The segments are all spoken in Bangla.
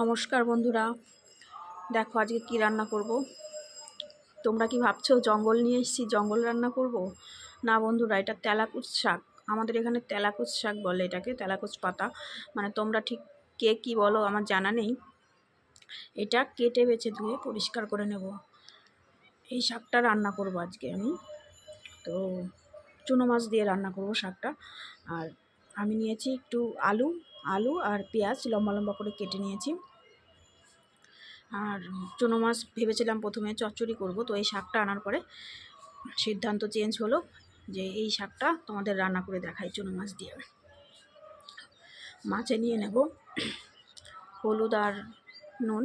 নমস্কার বন্ধুরা। দেখো আজকে কি রান্না করব? তোমরা কি ভাবছ জঙ্গল নিয়ে এসেছি, জঙ্গল রান্না করব? না বন্ধুরা, এটা তেলাকুচ শাক। আমাদের এখানে তেলাকুচ শাক বলে এটাকে, তেলাকুচ পাতা। মানে তোমরা ঠিক কে কি বলো আমার জানা নেই। এটা কেটে বেছে ধুয়ে পরিষ্কার করে নেব। এই শাকটা রান্না করব আজকে আমি। তো চুনো মাছ দিয়ে রান্না করব শাকটা। আর আমি নিয়েছি একটু আলু আলু আর পেঁয়াজ লম্বা লম্বা করে কেটে নিয়েছি। আর চুনো মাছ ভেবেছিলাম প্রথমে চচ্চড়ি করব, তো এই শাকটা আনার পরে সিদ্ধান্ত চেঞ্জ হলো যে এই শাকটা তোমাদের রান্না করে দেখাই চুনো মাছ দিয়ে। মাছে নিয়ে নেব হলুদ আর নুন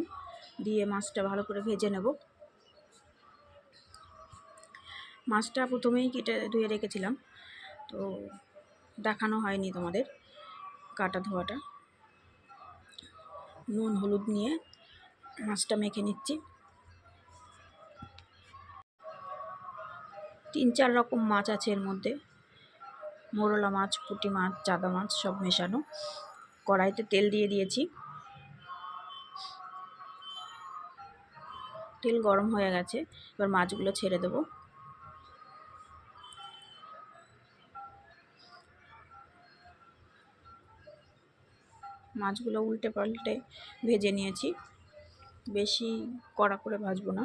দিয়ে মাছটা ভালো করে ভেজে নেব। মাছটা প্রথমেই কেটে ধুয়ে রেখেছিলাম, তো দেখানো হয়নি তোমাদের কাটা ধোয়াটা। নুন, হলুদ নিয়ে মাছটা মেখে নিচ্ছি। তিন, চার রকম মাছ আছে এর মধ্যে। মোরলা মাছ, পুঁটি মাছ, চাদা মাছ সব মেশানো। কড়াইতে তেল দিয়ে দিয়েছি। তেল গরম হয়ে গেছে। এবার মাছগুলো ছেড়ে দেবো। মাছগুলো উল্টে পাল্টে ভেজে নিয়েছি। বেশি কড়া করে ভাজবো না।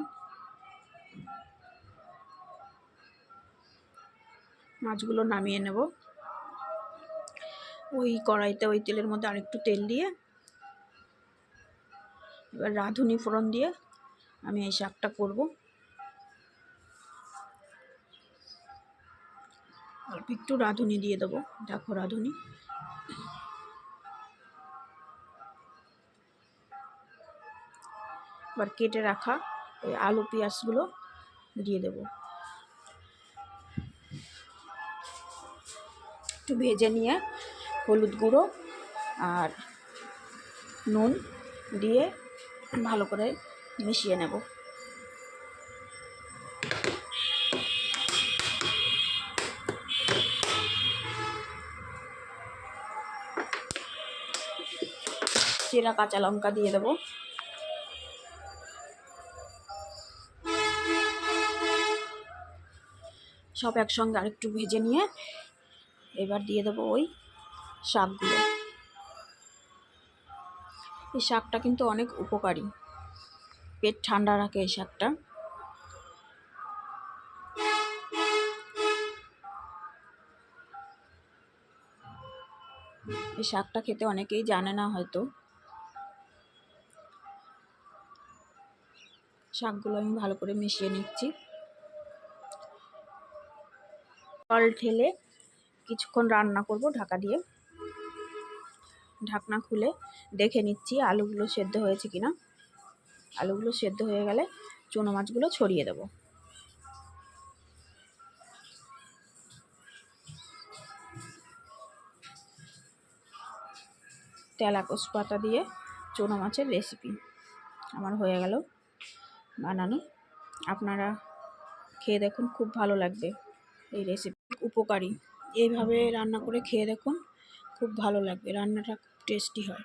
মাছগুলো নামিয়ে নেব। ওই কড়াইতে ওই তেলের মধ্যে আরেকটু তেল দিয়ে, এবার রাঁধুনি ফোড়ন দিয়ে আমি এই শাকটা করব। অল্প একটু রাঁধুনি দিয়ে দেবো। দেখো রাঁধুনি এবার কেটে রাখা ওই আলু পেঁয়াজগুলো দিয়ে দেব। একটু ভেজে নিয়ে হলুদ গুঁড়ো আর নুন দিয়ে ভালো করে মিশিয়ে নেব। চেরা কাঁচা লঙ্কা দিয়ে দেবো। সব একসঙ্গে আরেকটু ভেজে নিয়ে এবার দিয়ে দেবো ওই শাকগুলো। এই শাকটা কিন্তু অনেক উপকারী। পেট ঠান্ডা রাখে এই শাকটা। এই শাকটা খেতে অনেকেই জানে না হয়তো। শাকগুলো আমি ভালো করে মিশিয়ে নিচ্ছি। জল ঢেলে কিছুক্ষণ রান্না করব ঢাকা দিয়ে। ঢাকনা খুলে দেখে নিচ্ছি আলুগুলো সেদ্ধ হয়েছে কিনা। আলুগুলো সেদ্ধ হয়ে গেলে চুনো মাছগুলো ছড়িয়ে দেব। তেলাকোস পাতা দিয়ে চুনো মাছের রেসিপি আমার হয়ে গেল বানানো। আপনারা খেয়ে দেখুন, খুব ভালো লাগবে। এই রেসিপি উপকারী। এইভাবে রান্না করে খেয়ে দেখুন, খুব ভালো লাগবে। রান্নাটা খুব টেস্টি হয়।